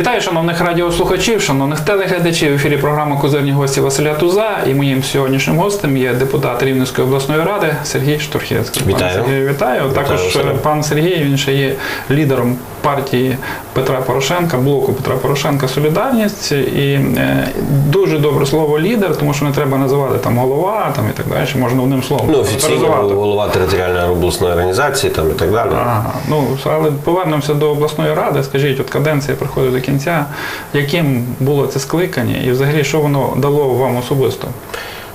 Вітаю, шановних радіослухачів, шановних телеглядачів. В ефірі програма Козирні гості Василя Туза. І моїм сьогоднішнім гостем є депутат Рівненської обласної ради Сергій Штурхівський. Пане Вітаю. Сергій, вітаю. Також Василю. е, пан Сергій він ще є лідером партії Петра Порошенка, блоку Петра Порошенка Солідарність. І е, дуже добре слово лідер, тому що не треба називати там голова там і так далі. Можна одним словом. Ну, офіційно голова територіальної обласної організації там і так далі. Ага, ну але повернемося до обласної ради. Скажіть, от каденція приходить до кінця. Яким було це скликання, і взагалі що воно дало вам особисто?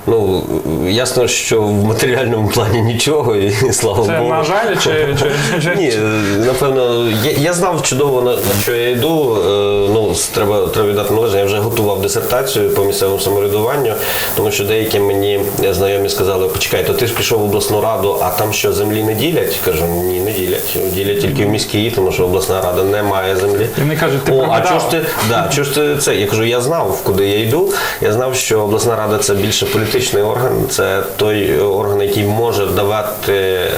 Ну, ясно, що в матеріальному плані нічого, і слава Це Богу. на жаль, чи, чи, чи, Ні, напевно, я, я знав чудово на, на що я йду. Е, Ну, треба, треба віддати належне. Я вже готував дисертацію по місцевому самоврядуванню, тому що деякі мені знайомі сказали, почекай, то ти ж пішов в обласну раду, а там що землі не ділять? Кажу, ні, не ділять. Ділять тільки в міській, тому що обласна рада не має землі. І вони кажуть, ти О, а чого ж ти, да, чого ж ти це? Я кажу, я знав, куди я йду. Я знав, що обласна рада це більше політичний орган, це той орган, який може давати е,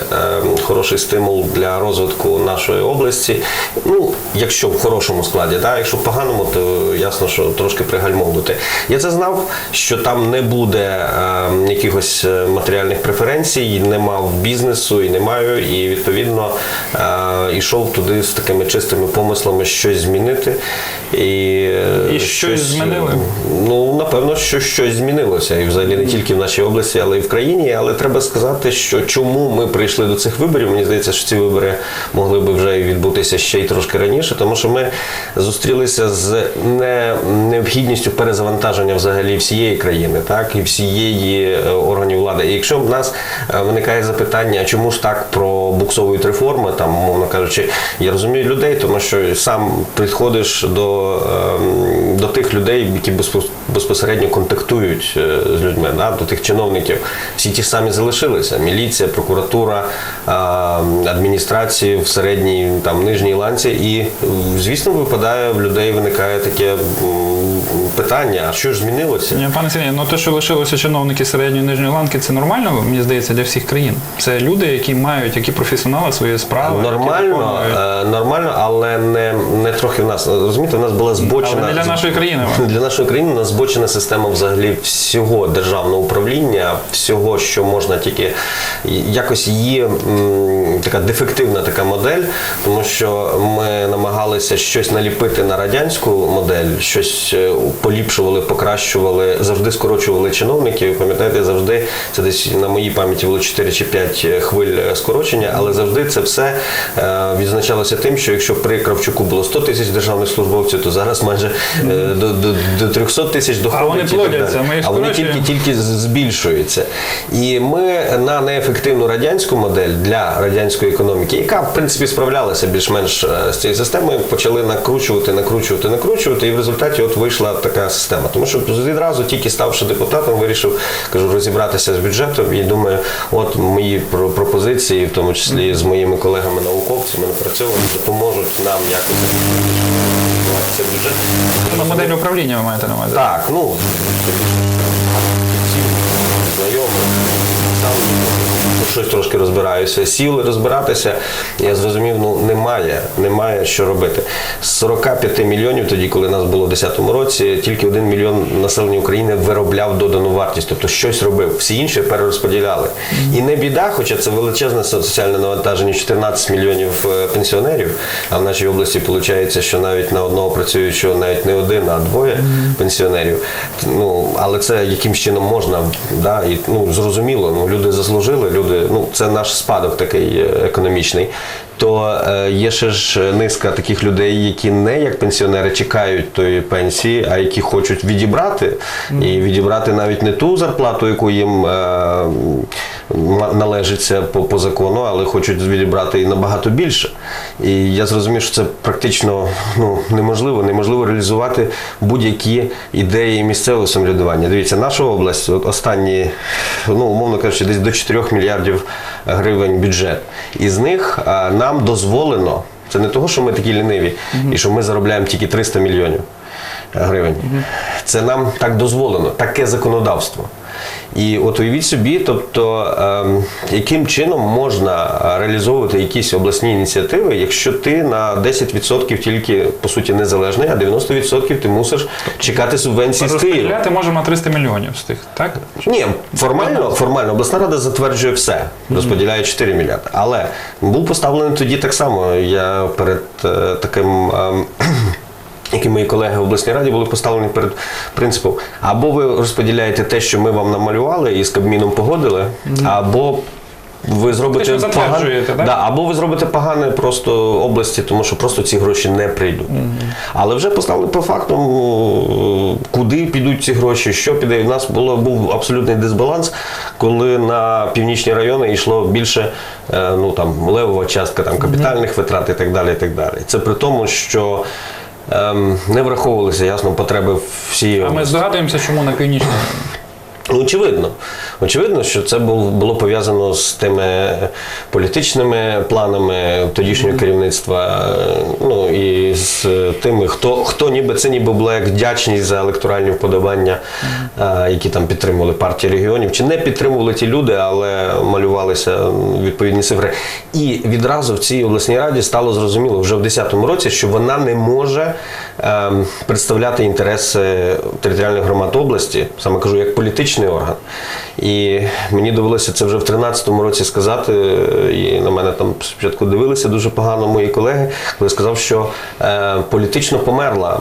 хороший стимул для розвитку нашої області. Ну, якщо в хорошому складі, да, якщо в поганому, то ясно, що трошки пригальмовувати. Я це знав, що там не буде е, якихось е, матеріальних преференцій, не мав бізнесу і не маю, і відповідно е, йшов туди з такими чистими помислами щось змінити. І, е, І щось змінили? Ну, напевно, що щось змінилося. І взагалі не тільки в нашій області, але й в країні. Але треба сказати, що чому ми прийшли до цих виборів. Мені здається, що ці вибори могли би вже відбутися ще й трошки раніше, тому що ми зустрілися з не, необхідністю перезавантаження взагалі всієї країни, так і всієї е, органів влади. І якщо в нас е, виникає запитання, чому ж так пробуксовують реформи, там, мовно кажучи, я розумію людей, тому що сам підходиш до, ем, до тих людей, які безпос- безпосередньо контактують е, з людьми, да, до тих чиновників. Всі ті ж самі залишилися: міліція, прокуратура, адміністрації в середній там нижній ланці. І звісно, випадає в людей виникає таке питання: а що ж змінилося? Ні, пане Сергію, ну те, що лишилося чиновники середньої нижньої ланки, це нормально, мені здається, для всіх країн. Це люди, які мають, які професіонали свої справи. Нормально, виконують. е, нормально, але не, не трохи в нас. Розумієте, в нас була збочена Але не для нашої країни. Для нашої країни у нас збочена система взагалі всього державного управління, всього, що можна тільки якось є м, така дефективна така модель, тому що ми намагалися щось наліпити на радянську модель, щось е, поліпшували, покращували, завжди скорочували чиновників. Пам'ятаєте, завжди це десь на моїй пам'яті було 4 чи 5 хвиль скорочення, але завжди це все е, відзначалося тим, що якщо при Кравчуку було 100 тисяч державних службовців, то зараз майже е, до, до, до 300 тисяч доходить. вони плодяться, ми а вони тільки, тільки збільшуються. І ми на неефективну радянську модель для радянської економіки, яка в принципі справлялася більш-менш е, з цією системою, почали накручувати, накручувати, накручувати, і в результаті от вийшла така система. Тому що відразу, тільки ставши депутатом, вирішив кажу, розібратися з бюджетом і думаю, от мої пропозиції, в тому числі з моїми колегами-науковцями, напрацьовані, допоможуть нам якось цей бюджет. На модель управління ви маєте на увазі. Так, ну щось трошки розбираюся. Сіли розбиратися, я зрозумів, ну немає, немає що робити. З 45 мільйонів, тоді, коли нас було в 2010 році, тільки один мільйон населення України виробляв додану вартість, тобто щось робив. Всі інші перерозподіляли. І не біда, хоча це величезне соціальне навантаження 14 мільйонів е, пенсіонерів. А в нашій області виходить, що навіть на одного працюючого навіть не один, а двоє пенсіонерів. Ну але це яким чином можна, да, і ну зрозуміло, ну люди заслужили, люди, ну це наш спадок такий е, економічний. То е, є ще ж низка таких людей, які не як пенсіонери чекають тої пенсії, а які хочуть відібрати і відібрати навіть не ту зарплату, яку їм е, належиться по, по закону, але хочуть відібрати і набагато більше. І я зрозумів, що це практично ну, неможливо, неможливо реалізувати будь-які ідеї місцевого самоврядування. Дивіться, наша область, от останні, ну умовно кажучи, десь до 4 мільярдів гривень бюджет. Із них а, нам дозволено. Це не того, що ми такі ліниві, і що ми заробляємо тільки 300 мільйонів. гривень. Це нам так дозволено, таке законодавство. І от уявіть собі, тобто, ем, яким чином можна реалізовувати якісь обласні ініціативи, якщо ти на 10% тільки по суті незалежний, а 90% ти мусиш чекати субвенції з Києва. Розподіляти можемо 300 мільйонів з тих, так? Ні, формально, формально обласна рада затверджує все, розподіляє 4 мільярди. Але був поставлений тоді так само. Я перед е, таким. Ем, як і мої колеги в обласній раді були поставлені перед принципом: або ви розподіляєте те, що ми вам намалювали і з Кабміном погодили, або ви зробите що затверджуєте, так? Да, або ви зробите погане просто області, тому що просто ці гроші не прийдуть. Але вже поставили по факту, куди підуть ці гроші, що піде. У нас було був абсолютний дисбаланс, коли на північні райони йшло більше е, ну там левова частка там капітальних витрат і так далі. І так далі. Це при тому, що не враховувалися ясно потреби всієї А ми здогадуємося, чому на північному. Очевидно. Очевидно, що це було пов'язано з тими політичними планами тодішнього керівництва, е, ну і з тими, хто, хто ніби це ніби була як вдячність за електоральні вподобання, е, які там підтримували партії регіонів, чи не підтримували ті люди, але малювалися відповідні цифри. І відразу в цій обласній раді стало зрозуміло вже в 2010 році, що вона не може ем, представляти інтереси територіальних громад області, саме кажу, як політичний орган. І мені довелося це вже в 2013 році сказати. І на мене там спочатку дивилися дуже погано мої колеги, коли я сказав, що е, політично померла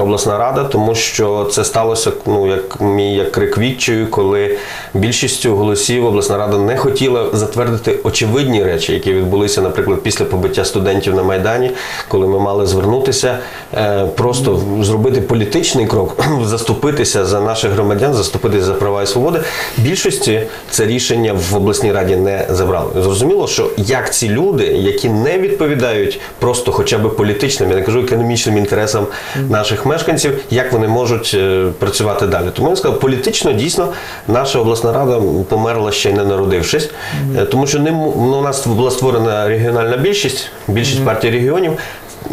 обласна рада, тому що це сталося ну, як мій як крик відчаю, коли більшістю голосів обласна рада не хотіла затвердити очевидні речі, які відбулися, наприклад, після побиття студентів на Майдані, коли ми мали звернутися, е, просто зробити політичний крок, заступитися за наших громадян, заступитися за права і свободи. Більшості це рішення в обласній раді не забрали. Зрозуміло, що як ці люди, які не відповідають просто хоча б політичним, я не кажу економічним інтересам наших мешканців, як вони можуть е, працювати далі. Тому я сказав, політично дійсно наша обласна рада померла ще не народившись, Е, тому що не ну, у нас була створена регіональна більшість, більшість партій регіонів.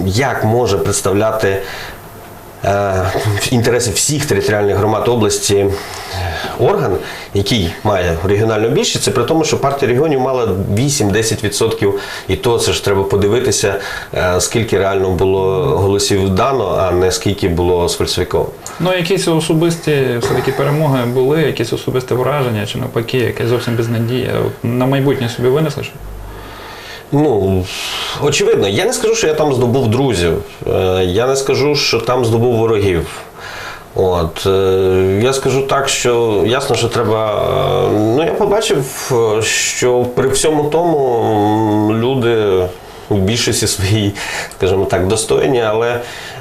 Як може представляти е, інтереси всіх територіальних громад області орган, який має регіональну більшість, це при тому, що партія регіонів мала 8-10%, і то це ж треба подивитися, е, скільки реально було голосів дано, а не скільки було сфальсифіковано. Ну, якісь особисті все-таки перемоги були, якісь особисте враження, чи навпаки, якась зовсім безнадія. От На майбутнє собі винесли? що? Ну, очевидно, я не скажу, що я там здобув друзів. Е, Я не скажу, що там здобув ворогів. От, е, я скажу так, що ясно, що треба. е, Ну, я побачив, що при всьому тому люди у більшості своїй, скажімо так, достойні, але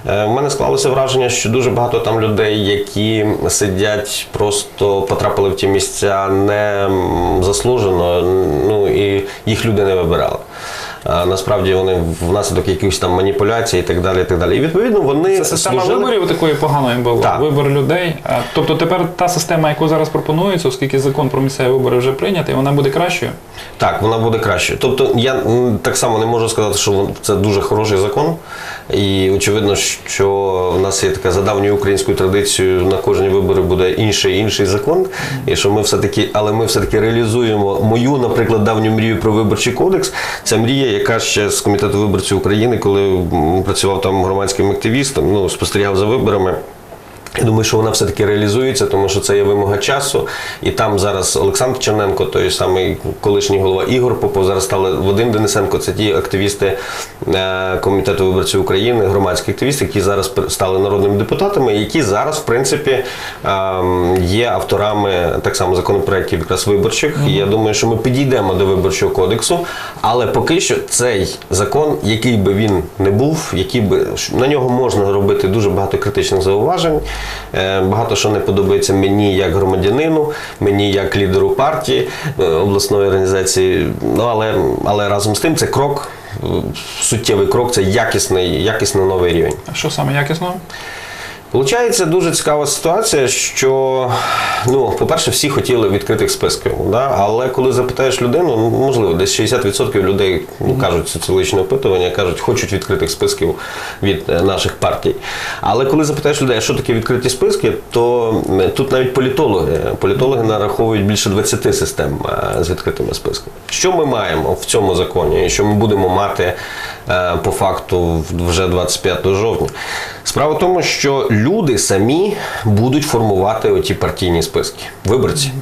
е, в мене склалося враження, що дуже багато там людей, які сидять, просто потрапили в ті місця не заслужено, ну і їх люди не вибирали. А насправді вони внаслідок якихось там маніпуляцій і так далі. І так далі. І відповідно вони Це система служили- виборів такої поганої була. Так. Вибор людей. Тобто тепер та система, яку зараз пропонується, оскільки закон про місцеві вибори вже прийнятий, вона буде кращою. Так, вона буде кращою. Тобто я так само не можу сказати, що це дуже хороший закон. І очевидно, що в нас є така за давньою українською традицією на кожні вибори буде інший інший закон. І що ми все-таки, але ми все-таки реалізуємо мою, наприклад, давню мрію про виборчий кодекс. Це мрія, яка ще з комітету виборців України, коли працював там громадським активістом, ну спостерігав за виборами. Я думаю, що вона все-таки реалізується, тому що це є вимога часу. І там зараз Олександр Черненко, той самий колишній голова Ігор Попов, зараз стали Вадим Денисенко. Це ті активісти е, комітету виборців України, громадські активісти, які зараз стали народними депутатами, які зараз, в принципі, ем, є авторами так само законопроєктів якраз виборчих. І я думаю, що ми підійдемо до виборчого кодексу, але поки що цей закон, який би він не був, який би на нього можна робити дуже багато критичних зауважень. Е, Багато що не подобається мені як громадянину, мені як лідеру партії е, обласної організації. Ну але, але разом з тим це крок, е, суттєвий крок, це якісний, якісний новий рівень. А що саме якісно? Получається дуже цікава ситуація, що ну, по-перше, всі хотіли відкритих списків, да? але коли запитаєш людину, ну, можливо, десь 60% людей ну, кажуть соціологічне опитування, кажуть, хочуть відкритих списків від е, наших партій. Але коли запитаєш людей, що таке відкриті списки, то тут навіть політологи, політологи нараховують більше 20 систем е, з відкритими списками. Що ми маємо в цьому законі, і що ми будемо мати е, по факту вже 25 жовтня? Справа в тому, що люди самі будуть формувати оті партійні списки, виборці.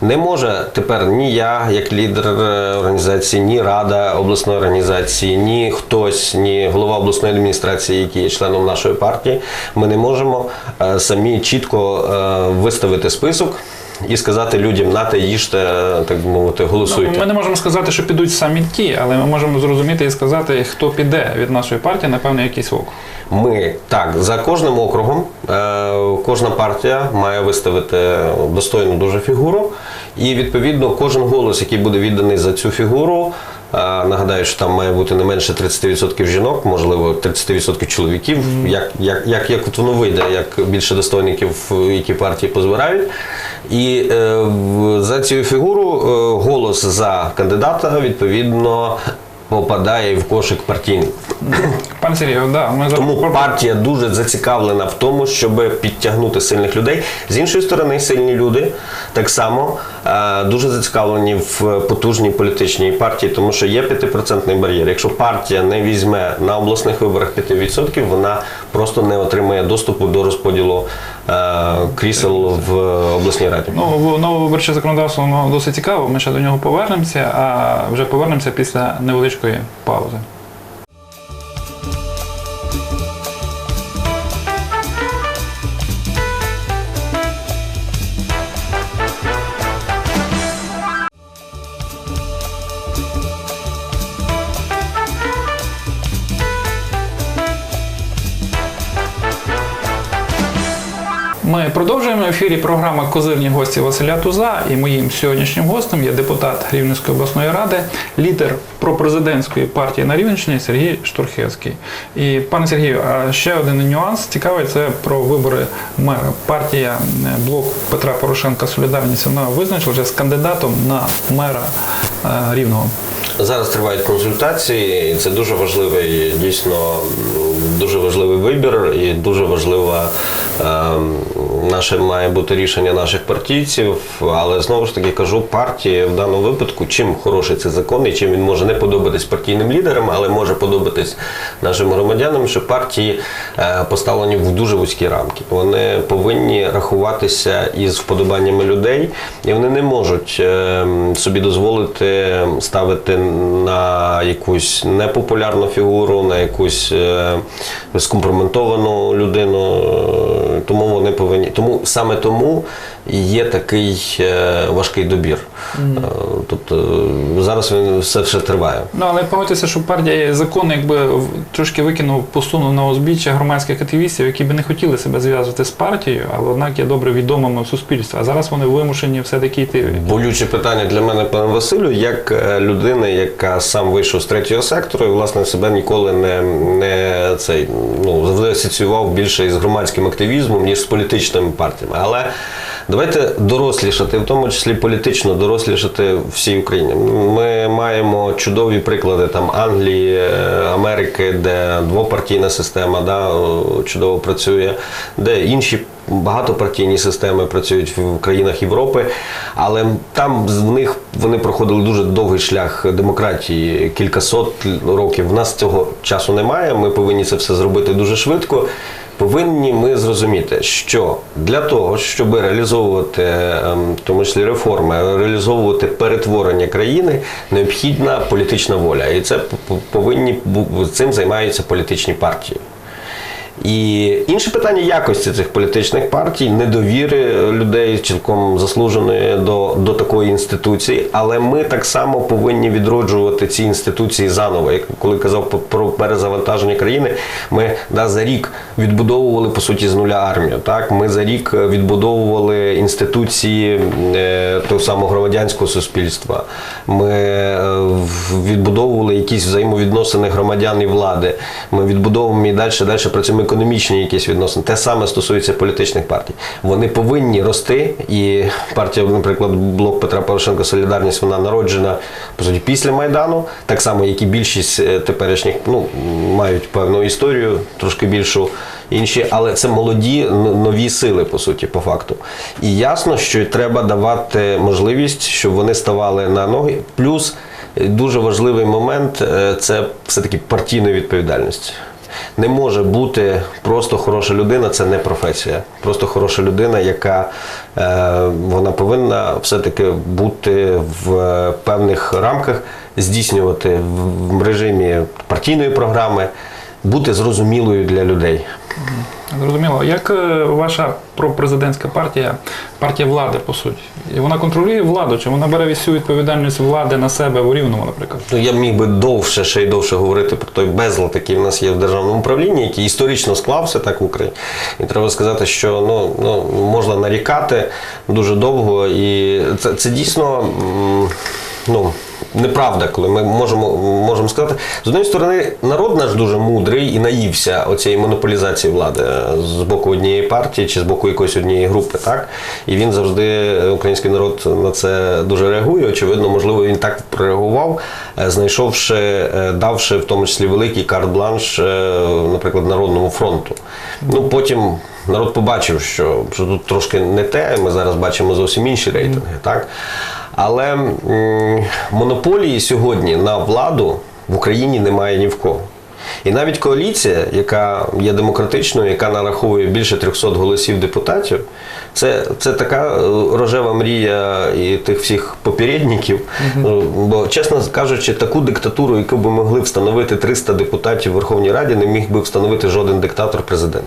Не може тепер ні я, як лідер е, організації, ні рада обласної організації, ні хтось, ні голова обласної адміністрації, який є членом нашої партії. Ми не можемо е, самі чітко е, виставити список і сказати людям нате, їжте, так би мовити, голосуйте. Ми не можемо сказати, що підуть самі ті, але ми можемо зрозуміти і сказати, хто піде від нашої партії напевно, якийсь округ. Ми так за кожним округом е, кожна партія має виставити достойну дуже фігуру, і відповідно кожен голос, який буде відданий за цю фігуру. Нагадаю, що там має бути не менше 30% жінок, можливо, 30% чоловіків. Як, як, як, як от воно вийде, як більше достойників, е, які партії позбирають. І е, за цю фігуру е, голос за кандидата відповідно попадає в кошик партійний. Пане Сергію, да, ми Тому запро- партія дуже зацікавлена в тому, щоб підтягнути сильних людей. З іншої сторони, сильні люди так само е, дуже зацікавлені в потужній політичній партії, тому що є 5% бар'єр. Якщо партія не візьме на обласних виборах 5%, вона просто не отримає доступу до розподілу е, крісел в обласній раді. Ну, нове виборче законодавство воно досить цікаво. Ми ще до нього повернемося, а вже повернемося після невеличкої паузи. Ми продовжуємо в ефірі програма Козирні гості Василя Туза. І моїм сьогоднішнім гостем є депутат Рівненської обласної ради, лідер пропрезидентської партії на Рівненщині Сергій Штурхевський. І пане Сергію, а ще один нюанс цікавий це про вибори мера. Партія е, блок Петра Порошенка Солідарність вона визначила вже з кандидатом на мера е, Рівного. Зараз тривають консультації, і це дуже важливий, дійсно дуже важливий вибір і дуже важливе наше має бути рішення наших партійців. Але знову ж таки кажу, партії в даному випадку, чим хороший цей закон і чим він може не подобатись партійним лідерам, але може подобатись нашим громадянам, що партії е, поставлені в дуже вузькі рамки. Вони повинні рахуватися із вподобаннями людей, і вони не можуть е, собі дозволити ставити на якусь непопулярну фігуру, на якусь е, скомпроментовану людину. Тому вони повинні. Тому саме тому і є такий е, важкий добір. Е, Тобто е, зараз він все ще триває. Ну але погодьтеся, що партія закон якби трошки викинув, посунув на узбіччя громадських активістів, які би не хотіли себе зв'язувати з партією, але однак є добре відомими в суспільстві. А зараз вони вимушені все-таки йти. Болюче питання для мене, пане Василю, як людина, яка сам вийшов з третього сектору, і власне себе ніколи не, не цей ну завжди асоціював більше із громадським активізмом, ніж з політичними партіями. Але давайте дорослішати, в тому числі політично дорослішати всій Україні. Ми маємо чудові приклади там Англії, е, Америки, де двопартійна система да, чудово працює, де інші багатопартійні системи працюють в країнах Європи, але там в них вони проходили дуже довгий шлях демократії, кількасот років. В нас цього часу немає. Ми повинні це все зробити дуже швидко. Повинні ми зрозуміти, що для того, щоб реалізовувати ем, тому числі реформи, реалізовувати перетворення країни, необхідна політична воля, і це повинні цим займаються політичні партії. І інше питання якості цих політичних партій, недовіри людей цілком заслуженої до, до такої інституції. Але ми так само повинні відроджувати ці інституції заново. Як коли казав про перезавантаження країни, ми да, за рік відбудовували по суті з нуля армію. Так, ми за рік відбудовували інституції е, того самого громадянського суспільства. Ми е, відбудовували якісь взаємовідносини громадян і влади. Ми відбудовуємо і далі, далі працюємо. Соціально-економічні якісь відносини. Те саме стосується політичних партій. Вони повинні рости. І партія, наприклад, блок Петра Порошенка Солідарність, вона народжена по суті після Майдану, так само, як і більшість е, теперішніх ну, мають певну історію, трошки більшу інші, але це молоді нові сили, по суті, по факту. І ясно, що треба давати можливість, щоб вони ставали на ноги. Плюс е, дуже важливий момент е, це все-таки партійної відповідальності. Не може бути просто хороша людина, це не професія. Просто хороша людина, яка е, вона повинна все-таки бути в е, певних рамках, здійснювати в, в режимі партійної програми, бути зрозумілою для людей. Зрозуміло. Як е, ваша пропрезидентська партія, партія влади, по суті? Вона контролює владу, чи вона бере всю відповідальність влади на себе в Рівному, наприклад? Ну, я міг би довше, ще й довше говорити про той безлад, який в нас є в державному управлінні, який історично склався так в Україні. І треба сказати, що ну, ну, можна нарікати дуже довго, і це, це дійсно. Ну, Неправда, коли ми можемо, можемо сказати, з однієї сторони, народ наш дуже мудрий і наївся оцієї монополізації влади е, з боку однієї партії чи з боку якоїсь однієї групи, так? І він завжди, е, український народ на це дуже реагує. Очевидно, можливо, він так прореагував, е, знайшовши, давши в тому числі великий карт-бланш, наприклад, Народному фронту. Ну потім. Народ побачив, що, що тут трошки не те. Ми зараз бачимо зовсім інші рейтинги, так? Але м, монополії сьогодні на владу в Україні немає ні в кого. І навіть коаліція, яка є демократичною, яка нараховує більше 300 голосів депутатів, це, це така е, рожева мрія і тих всіх попередників. Ну, Бо, чесно кажучи, таку диктатуру, яку би могли встановити 300 депутатів в Верховній Раді, не міг би встановити жоден диктатор президент.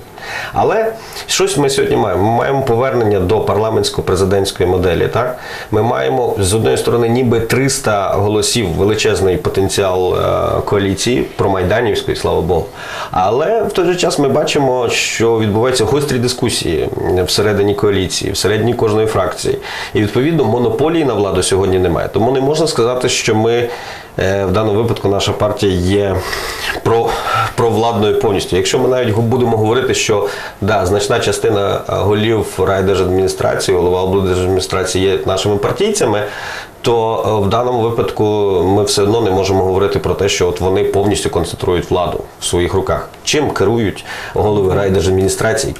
Але щось ми сьогодні маємо. Ми маємо повернення до парламентсько-президентської моделі. Так? Ми маємо з одної сторони ніби 300 голосів, величезний потенціал е, коаліції промайданівської, слава Богу. Але в той же час ми бачимо, що відбуваються гострі дискусії всередині коаліції, всередині кожної фракції. І відповідно монополії на владу сьогодні немає. Тому не можна сказати, що ми е, в даному випадку наша партія є про, провладною повністю. Якщо ми навіть будемо говорити, що да, значна частина е, голів райдержадміністрації, голова облдержадміністрації є нашими партійцями, то е, в даному випадку ми все одно не можемо говорити про те, що от вони повністю концентрують владу в своїх руках. Чим керують голови райдержадміністрації?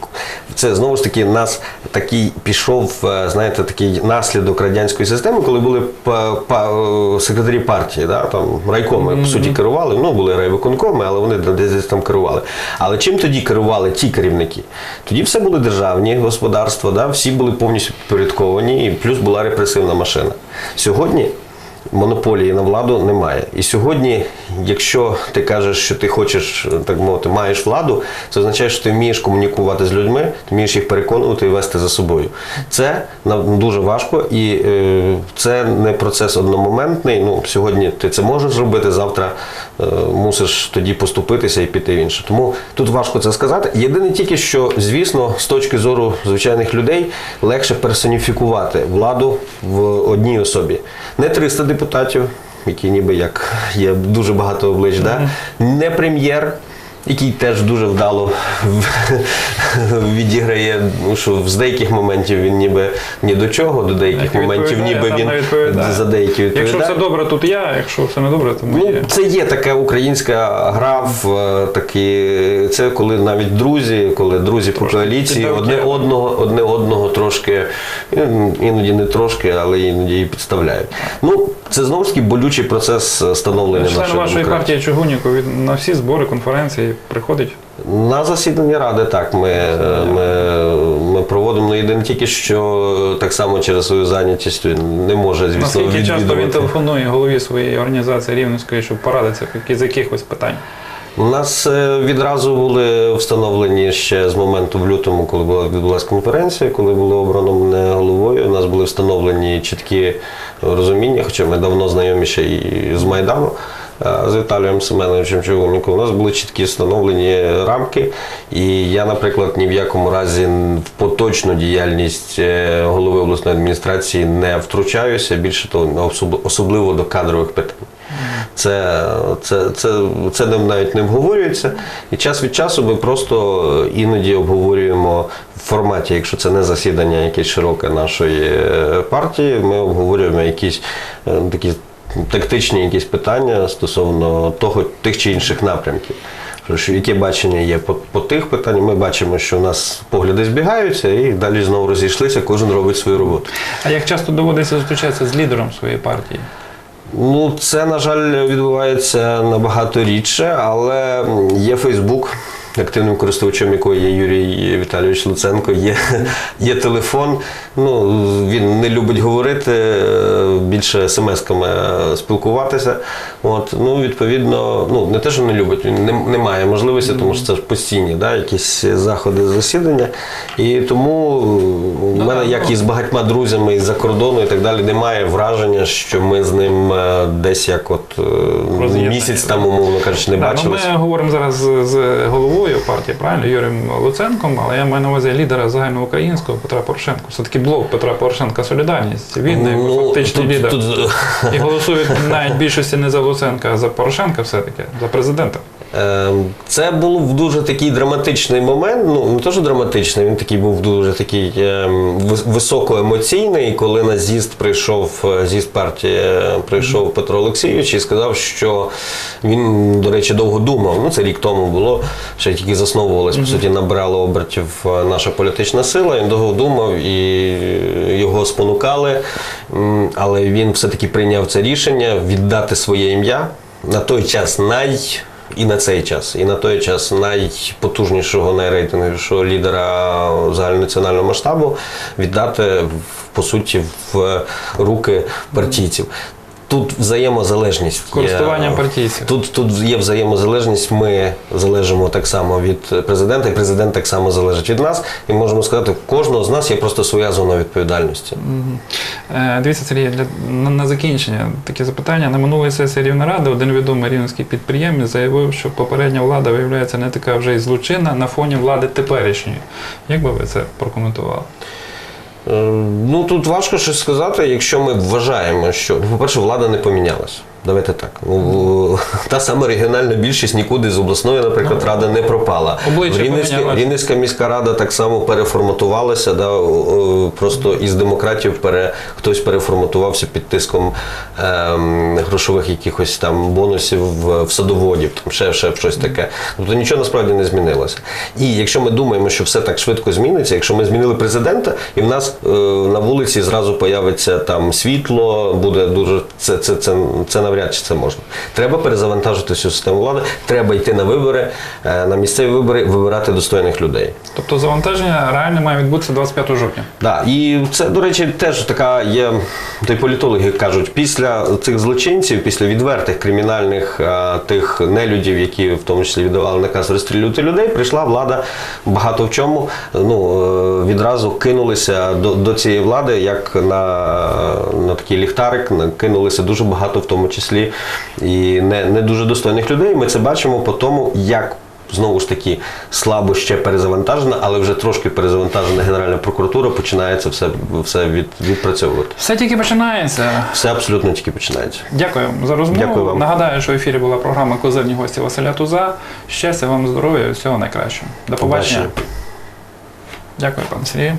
Це знову ж таки нас такий пішов, е, знаєте, такий наслідок радянської системи, коли були е, секретарі партії, да, там райкоми по суті керували. Ну були райвиконкоми, але вони десь там керували. Але чим тоді керували ті керівники? Тоді все були державні господарства, да, всі були повністю підпорядковані, і плюс була репресивна машина. Сьогодні монополії на владу немає. І сьогодні, якщо ти кажеш, що ти хочеш, так мовити, маєш владу, це означає, що ти вмієш комунікувати з людьми, ти вмієш їх переконувати і вести за собою. Це дуже важко, і е, це не процес одномоментний. Ну, сьогодні ти це можеш зробити, завтра е, мусиш тоді поступитися і піти в інше. Тому тут важко це сказати. Єдине тільки, що, звісно, з точки зору звичайних людей легше персоніфікувати владу в одній особі. Не 300 депутатів, які ніби як є дуже багато облич, да? не прем'єр. Який теж дуже вдало відіграє, ну, що з деяких моментів він ніби ні до чого, до деяких Як моментів ніби він за деякі відповідає. Якщо все добре, тут я, якщо все не добре, то Ну, моє. це є така українська гра в е, такі. Це коли навіть друзі, коли друзі по коаліції одне одного, одне одного трошки, іноді не трошки, але іноді і підставляють. Ну, це знову ж таки болючий процес е, становлення Член нашої вашої партії Чугуніков він на всі збори, конференції приходить. На засідання ради так ми, ми, ми проводимо. Ну, єдине тільки, що так само через свою зайнятість він не може, звісно, Наскільки часто він телефонує голові своєї організації Рівненської, щоб порадитися з якихось питань? У нас е, відразу були встановлені ще з моменту в лютому, коли була відбулася конференція, коли було обрано мене головою. У нас були встановлені чіткі розуміння, хоча ми давно знайомі ще і з Майдану. Е, З Віталієм Семеновичем Чугунником. У нас були чіткі встановлені рамки, і я, наприклад, ні в якому разі в поточну діяльність е, голови обласної адміністрації не втручаюся. Більше того, особливо до кадрових питань. Це, це, це, це навіть не обговорюється. І час від часу ми просто іноді обговорюємо в форматі, якщо це не засідання якесь широке нашої е, партії, ми обговорюємо якісь е, такі тактичні якісь питання стосовно того, тих чи інших напрямків. Що яке бачення є по, по тих питаннях, ми бачимо, що у нас погляди збігаються, і далі знову розійшлися, кожен робить свою роботу. А як часто доводиться зустрічатися з лідером своєї партії? Ну, це, на жаль, відбувається набагато рідше, але є Фейсбук, активним користувачем якої є Юрій Віталійович Луценко, є, є телефон. Ну, він не любить говорити, е, більше смс-ками спілкуватися. От, ну, відповідно, ну, не те, що не любить, він не, не має можливості, тому що це ж постійні да, якісь заходи, засідання. І тому у Ну, мене, як і з багатьма друзями із-за кордону і так далі, немає враження, що ми з ним е, десь як от е, місяць там, умовно кажучи, не ну, бачилися. ми говоримо зараз з, з головою партії, правильно, Юрієм Луценком, але я маю на увазі лідера загальноукраїнського Петра Порошенка. Все-таки блок Петра Порошенка Солідарність. Він ну, фактичний тут, лідер. тут, І голосують навіть більшості не за Луценка, а за Порошенка все-таки, за президента. Ем, Це був дуже такий драматичний момент. Ну не що драматичний, він такий був дуже такий ем, високоемоційний. Коли на з'їзд прийшов е, з'їзд партії, е, прийшов Петро Олексійович і сказав, що він, до речі, довго думав. Ну це рік тому було. Ще тільки засновувалась, по суті, набирала обертів е, наша політична сила. Він довго думав і його спонукали. Але він все-таки прийняв це рішення віддати своє ім'я на той час най. І на цей час, і на той час найпотужнішого, найрейтинговішого лідера загальнонаціонального масштабу віддати в- по суті в руки партійців. Тут взаємозалежність. є. Користуванням партійців. Тут, тут є взаємозалежність. Ми залежимо так само від президента, і президент так само залежить від нас. І можемо сказати, у кожного з нас є просто своя зона відповідальності. Е, Дивіться, Сергій, для, на, на закінчення таке запитання. На минулій сесії Рівнеради один відомий рівненський підприємець заявив, що попередня влада виявляється не така вже й злочинна на фоні влади теперішньої. Як би ви це прокоментували? Е, Ну тут важко щось сказати, якщо ми вважаємо, що по-перше, влада не помінялась. Давайте так. Ну, та сама регіональна більшість нікуди з обласної, наприклад, рада не пропала. Рівненська. Рівненська міська рада так само переформатувалася. Да, просто із демократів пере, хтось переформатувався під тиском ем, грошових якихось там бонусів в, садоводів, там ще, ще щось таке. Тобто нічого насправді не змінилося. І якщо ми думаємо, що все так швидко зміниться, якщо ми змінили президента, і в нас е, на вулиці зразу появиться там світло, буде дуже це, це, це, це навряд чи це можна. Треба перезавантажити всю систему влади, треба йти на вибори, е, на місцеві вибори, вибирати достойних людей. Тобто завантаження реально має відбутися 25 жовтня. Да, і це, до речі, теж така є. То й політологи кажуть, після цих злочинців, після відвертих кримінальних тих нелюдів, які в тому числі віддавали наказ розстрілювати людей, прийшла влада багато в чому. Ну е, відразу кинулися до, до цієї влади, як на, на такий ліхтарик, кинулися дуже багато, в тому числі і не, не дуже достойних людей. Ми це бачимо по тому, як знову ж таки слабо ще перезавантажена, але вже трошки перезавантажена Генеральна прокуратура починає це все, все від, відпрацьовувати. Все тільки починається. Все абсолютно тільки починається. Дякую за розмову. Дякую вам. Нагадаю, що в ефірі була програма Козирні гості Василя Туза. Щастя вам, здоров'я і всього найкращого. До побачення. Побачення. Дякую, пане Сергію.